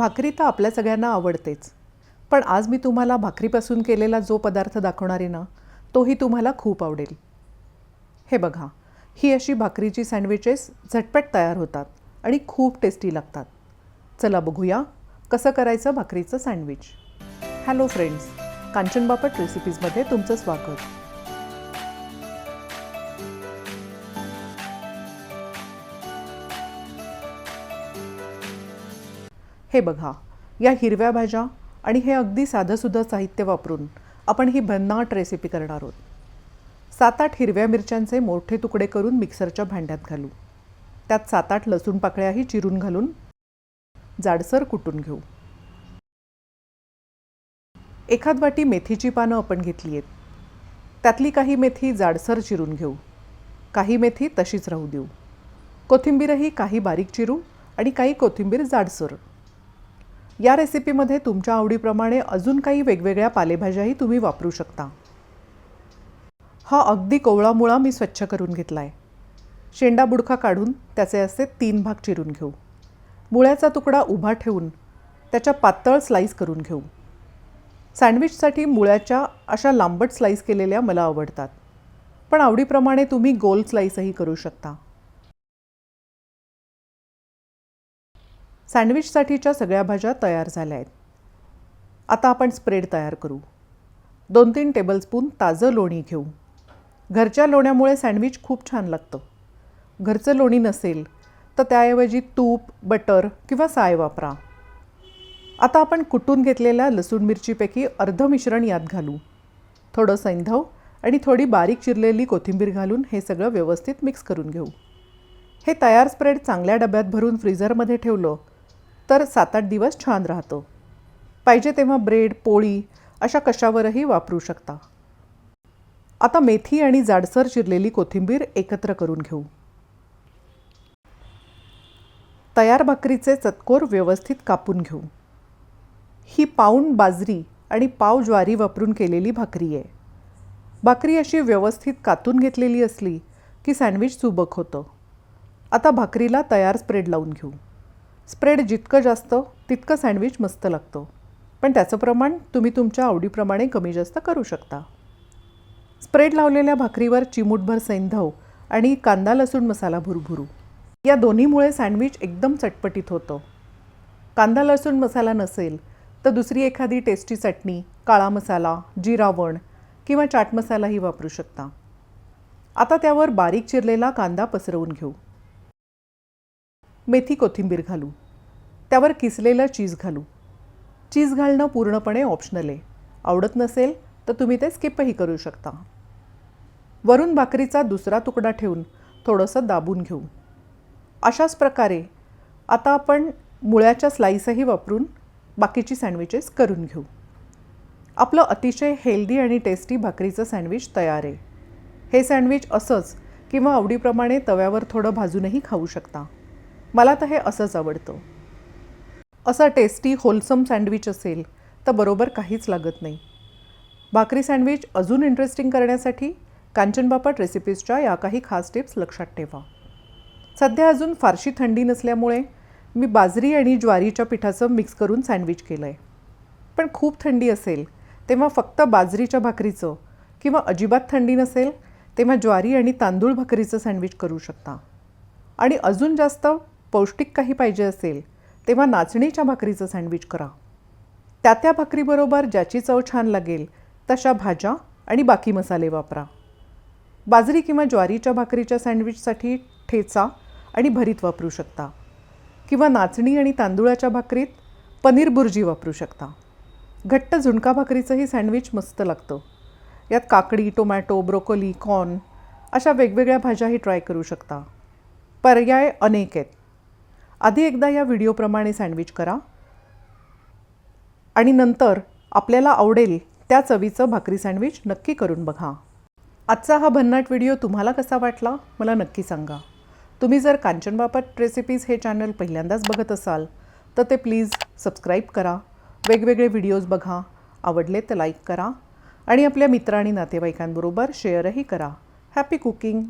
भाकरी तर आपल्या सगळ्यांना आवडतेच. पण आज मी तुम्हाला भाकरीपासून केलेला जो पदार्थ दाखवणार आहे ना तोही तुम्हाला खूप आवडेल. हे बघा ही अशी भाकरीची सँडविचेस झटपट तयार होतात आणि खूप टेस्टी लागतात. चला बघूया कसं करायचं भाकरीचं sandwich. Hello friends Kanchan Bapat रेसिपीजमध्ये तुमचं स्वागत. हे बघा या हिरव्या भाज्या आणि हे अगदी साधंसुधं साहित्य वापरून आपण ही भन्नाट रेसिपी करणार आहोत. सात आठ हिरव्या मिरच्यांचे मोठे तुकडे करून मिक्सरच्या भांड्यात घालू. त्यात सात आठ लसूण पाकळ्याही चिरून घालून जाडसर कुटून घेऊ. एखाद वाटी मेथीची पानं आपण घेतली आहेत. त्यातली काही मेथी जाडसर चिरून घेऊ. काही मेथी तशीच राहू देऊ. कोथिंबीरही काही बारीक चिरू आणि काही कोथिंबीर जाडसर. या रेसिपीमध्ये तुमच्या आवडीप्रमाणे अजून काही वेगवेगळ्या पालेभाज्याही तुम्ही वापरू शकता. हा अगदी कोवळा मुळा मी स्वच्छ करून घेतला आहे शेंडा बुडखा काढून त्याचे असे तीन भाग चिरून घेऊ. मुळ्याचा तुकडा उभा ठेवून त्याच्या पातळ स्लाईस करून घेऊ. सँडविचसाठी मुळ्याच्या अशा लांबट स्लाईस केलेल्या मला आवडतात. पण आवडीप्रमाणे तुम्ही गोल स्लाईसही करू शकता. सँडविचसाठीच्या सगळ्या भाज्या तयार झाल्या आहेत. आता आपण स्प्रेड तयार करू. दोन तीन टेबलस्पून ताजं लोणी घेऊ. घरच्या लोण्यामुळे सँडविच खूप छान लागतं. घरचं लोणी नसेल तर त्याऐवजी तूप बटर किंवा साय वापरा. आता आपण कुटून घेतलेल्या लसूण मिरचीपैकी अर्ध मिश्रण यात घालू. थोडं सैंधव आणि थोडी बारीक चिरलेली कोथिंबीर घालून हे सगळं व्यवस्थित मिक्स करून घेऊ. हे तयार स्प्रेड चांगल्या डब्यात भरून फ्रीझरमध्ये ठेवलं तर सात आठ दिवस छान राहतं. पाहिजे तेव्हा ब्रेड पोळी अशा कशावरही वापरू शकता. आता मेथी आणि जाडसर चिरलेली कोथिंबीर एकत्र करून घेऊ. तयार भाकरीचे चतकोर व्यवस्थित कापून घेऊ. ही पाऊण बाजरी आणि पाव ज्वारी वापरून केलेली भाकरी आहे. भाकरी अशी व्यवस्थित कातून घेतलेली असली की सँडविच सुबक होतं. आता भाकरीला तयार स्प्रेड लावून घेऊ. स्प्रेड जितकं जास्त तितकं सँडविच मस्त लागतं. पण त्याचं प्रमाण तुम्ही तुमच्या आवडीप्रमाणे कमी जास्त करू शकता. स्प्रेड लावलेल्या भाकरीवर चिमूटभर सैंधव आणि कांदा लसूण मसाला भुरभुरू. या दोन्हीमुळे सँडविच एकदम चटपटीत होतं. कांदा लसूण मसाला नसेल तर दुसरी एखादी टेस्टी चटणी काळा मसाला जिरावण किंवा चाट मसालाही वापरू शकता. आता त्यावर बारीक चिरलेला कांदा पसरवून घेऊ. मेथी कोथिंबीर घालू. त्यावर किसलेलं चीज घालू. चीज घालणं पूर्णपणे ऑप्शनल आहे. आवडत नसेल तर तुम्ही ते स्किपही करू शकता. वरून भाकरीचा दुसरा तुकडा ठेवून थोडंसं दाबून घेऊ. अशाच प्रकारे आता आपण मुळ्याच्या स्लाईसही वापरून बाकीची सँडविचेस करून घेऊ. आपलं अतिशय हेल्दी आणि टेस्टी भाकरीचं सँडविच तयार आहे. हे सँडविच असंच किंवा आवडीप्रमाणे तव्यावर थोडं भाजूनही खाऊ शकता. मला तर हे असंच आवडतं. असं टेस्टी होलसम सँडविच असेल तर बरोबर काहीच लागत नाही. भाकरी सँडविच अजून इंटरेस्टिंग करण्यासाठी कांचन बापट रेसिपीजच्या या काही खास टिप्स लक्षात ठेवा. सध्या अजून फारशी थंडी नसल्यामुळे मी बाजरी आणि ज्वारीच्या पिठाचं मिक्स करून सँडविच केलं आहे पण खूप थंडी असेल तेव्हा फक्त बाजरीच्या भाकरीचं किंवा अजिबात थंडी नसेल तेव्हा ज्वारी आणि तांदूळ भाकरीचं सँडविच करू शकता. आणि अजून जास्त पौष्टिक काही पाहिजे असेल तेव्हा नाचणीच्या भाकरीचं सँडविच करा. त्या त्या भाकरीबरोबर ज्याची चव छान लागेल तशा भाज्या आणि बाकी मसाले वापरा. बाजरी किंवा ज्वारीच्या भाकरीच्या सँडविचसाठी ठेचा आणि भरीत वापरू शकता. किंवा नाचणी आणि तांदूळाच्या भाकरीत पनीर बुर्जी वापरू शकता. घट्ट झुणका भाकरीचंही सँडविच मस्त लागतं. यात काकडी टोमॅटो ब्रोकोली कॉर्न अशा वेगवेगळ्या भाज्याही ट्राय करू शकता. पर्याय अनेक आहेत. आधी एकदा या व्हिडिओप्रमाणे सँडविच करा. आणि नंतर आपल्याला आवडेल त्या चवीचं भाकरी सँडविच नक्की करून बघा. आजचा हा भन्नाट व्हिडिओ तुम्हाला कसा वाटला? मला नक्की सांगा. तुम्ही जर कांचनबापट रेसिपीज हे चॅनल पहिल्यांदाच बघत असाल तर ते प्लीज सबस्क्राईब करा. वेगवेगळे व्हिडिओज बघा. आवडले तर लाईक करा. आणि आपल्या मित्र आणि नातेवाईकांबरोबर शेअरही करा. Happy cooking